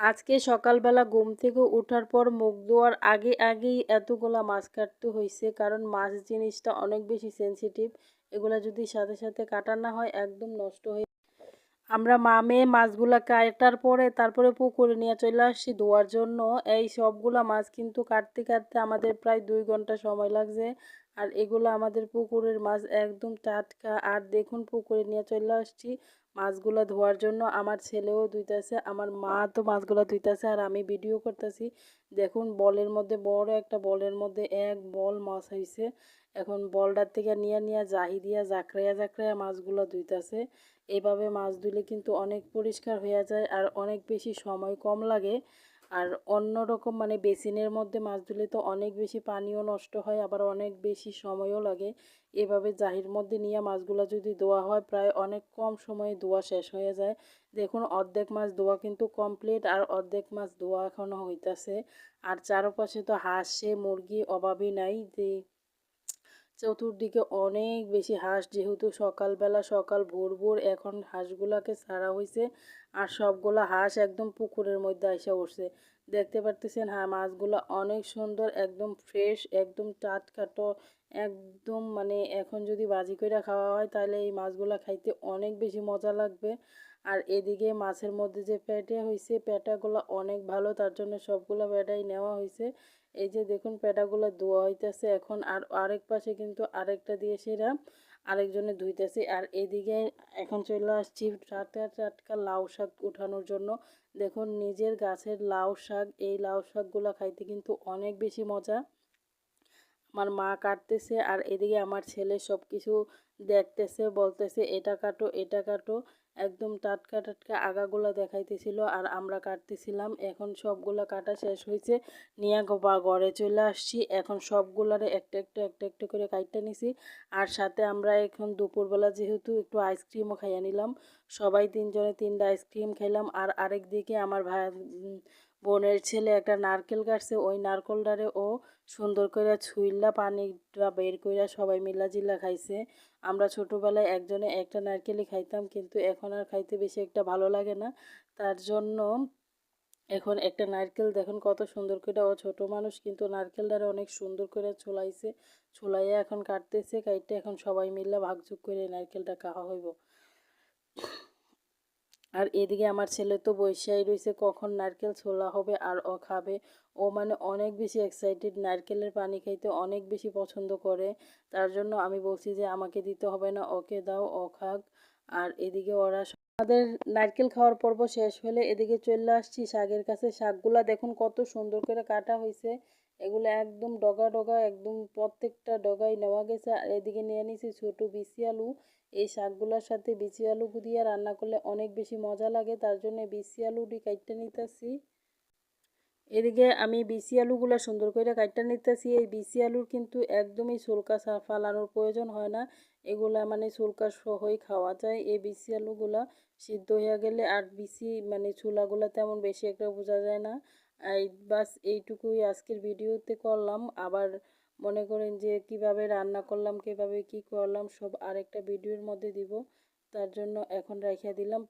আজকে সকালবেলা ঘুম থেকে ওঠার পর মুখ ধোয়ার আগে আগেই এতগুলা মাছ কাটতে হয়েছে কারণ মাছ জিনিসটা অনেক বেশি সেনসিটিভ এগুলা যদি সাথে সাথে কাটা না হয় একদম নষ্ট হয়ে আমরা মামে মাছগুলা কাটার পরে তারপরে পুকুরে নিয়ে চলে আসছি ধোয়ার জন্য। এই সবগুলা মাছ কিন্তু কাটতে কাটতে আমাদের প্রায় দুই ঘণ্টা সময় লাগছে। আর এগুলো আমাদের পুকুরের মাছ একদম টাটকা। আর দেখুন পুকুরে নিয়ে চলে আসছি। মাছগুলো ধোয়ার জন্য আমার ছেলেও ধুইতেছে, আমার মা তো মাছগুলো ধুইতেছে আর আমি ভিডিও করতেছি। দেখুন, বলের মধ্যে, বড় একটা বলের মধ্যে এক বল মাছ হয়েছে এখন বলটার থেকে নিয়ে নিয়ে জাহি দিয়া জাকড়াইয়া জাকড়াইয়া মাছগুলো ধুইতেছে। এভাবে মাছ ধুলে কিন্তু অনেক পরিষ্কার হয়ে যায় আর অনেক বেশি সময় কম লাগে। আর অন্য রকম মানে বেসিনের মধ্যে মাছ ধুলে তো অনেক বেশি পানিও নষ্ট হয়, আবার অনেক বেশি সময়ও লাগে। এভাবে জাহির মধ্যে নিয়ে মাছগুলো যদি ধোয়া হয়, প্রায় অনেক কম সময়ে ধোয়া শেষ হয়ে যায়। দেখুন, অর্ধেক মাছ ধোয়া কিন্তু কমপ্লিট আর অর্ধেক মাছ ধোয়া এখনও হইতাছে। আর চারপাশে তো হাঁসে মুরগি অভাবই নাই। যে চতুর্দিকে অনেক বেশি হাঁস। যেহেতু সকালবেলা সকাল, ভোর ভোর এখন হাঁসগুলাকে ছাড়া হয়েছে আর সবগুলা হাঁস একদম পুকুরের মধ্যে এসে উঠছে দেখতে পারতেছেন হ্যাঁ মাছগুলো অনেক সুন্দর, একদম ফ্রেশ একদম টাটকাটো একদম মানে এখন যদি বাজি করে খাওয়া হয় তাহলে এই মাছগুলো খাইতে অনেক বেশি মজা লাগবে। আর এদিকে মাছের মধ্যে যে পেটে হয়েছে পেটাগুলো অনেক ভালো, তার জন্য সবগুলো পেটাই নেওয়া হয়েছে এই যে দেখুন পেটাগুলো ধোয়া হইতেছে এখন, আর আরেক পাশে কিন্তু আরেকটা দিয়ে সেরা, আরেকজনে ধুইতেছে। আর এদিকে এখন চলে আসছি টাটকা টাটকা লাউ শাক উঠানোর জন্য। দেখুন নিজের গাছের লাউ শাক, এই লাউ শাকগুলো খাইতে কিন্তু অনেক বেশি মজা। আমার মা কাটতেছে আর এদিকে আমার ছেলে সব কিছু দেখতেছে, বলতেছে, এটা কাটো এটা কাটো। একদম টাটকা টাটকা আগাগুলো দেখাইতেছিল আর আমরা কাটতেছিলাম। এখন সবগুলো কাটা শেষ হয়েছে নিয়ে বা ঘরে চলে আসছি। এখন সবগুলারে একটা একটা একটা একটা করে কাটতে নিছি। আর সাথে আমরা এখন দুপুরবেলা যেহেতু একটু আইসক্রিমও খাইয়া নিলাম। সবাই তিনজনে তিনটা আইসক্রিম খেলাম আর আরেক দিকে আমার ভাই বোনের ছেলে একটা নারকেল কাটছে, ওই নারকেলটারে ও সুন্দর করে ছুইল্লা পানিটা বের করে সবাই মিলা জিল্লা খাইছে। আমরা ছোটোবেলায় একজনে একটা নারকেলই খাইতাম, কিন্তু এখন আর খাইতে বেশি একটা ভালো লাগে না। তার জন্য এখন একটা নারকেল দেখুন কত সুন্দর করে ও ছোট মানুষ, কিন্তু নারকেলটারে অনেক সুন্দর করে ছোলাইছে। ছোলাইয়া এখন কাটতেছে, কাইটে এখন সবাই মিলে ভাগযোগ করে নারকেলটা খাওয়া হইব। আর এদিকে আমার ছেলে তো বৈশাই রয়েছে কখন নারকেল ছোলা হবে আর ও খাবে। ও মানে অনেক বেশি এক্সাইটেড নারকেলের পানি খাইতে অনেক বেশি পছন্দ করে। তার জন্য আমি বলছি যে, আমাকে দিতে হবে না, ওকে দাও, ও খাক। আর এদিকে ওরা আমাদের নারকেল খাওয়ার পর্ব শেষ হলে এদিকে চলে আসছি শাকের কাছে। শাকগুলা দেখুন কত সুন্দর করে কাটা হয়েছে। এগুলো একদম ডগা ডগা, একদম প্রত্যেকটা ডগাই নেওয়া গেছে। আর এদিকে নিয়ে নিয়েছি ছোটো বিচি আলু। এই শাকগুলোর সাথে বিচি আলু দিয়ে রান্না করলে অনেক বেশি মজা লাগে। তার জন্য বিচি আলুটি কাটতে নিতেছি। এদিকে আমি বিসি আলুগুলো সুন্দর করে কাটতে নিতেছি। এই বিসি আলুর কিন্তু একদমই সুলকা ফালানোর প্রয়োজন হয় না। এগুলা মানে সুলকা সহই খাওয়া যায়। এই বিসি আলুগুলা সিদ্ধ হয়ে গেলে আর বিসি মানে চুলাগুলো তেমন বেশি একটা বোঝা যায় না। এই বাস এইটুকুই আজকের ভিডিওতে করলাম। আবার মনে করেন যে কীভাবে রান্না করলাম, কীভাবে কি করলাম, সব আরেকটা ভিডিওর মধ্যে দিব। তার জন্য এখন রেখে দিলাম।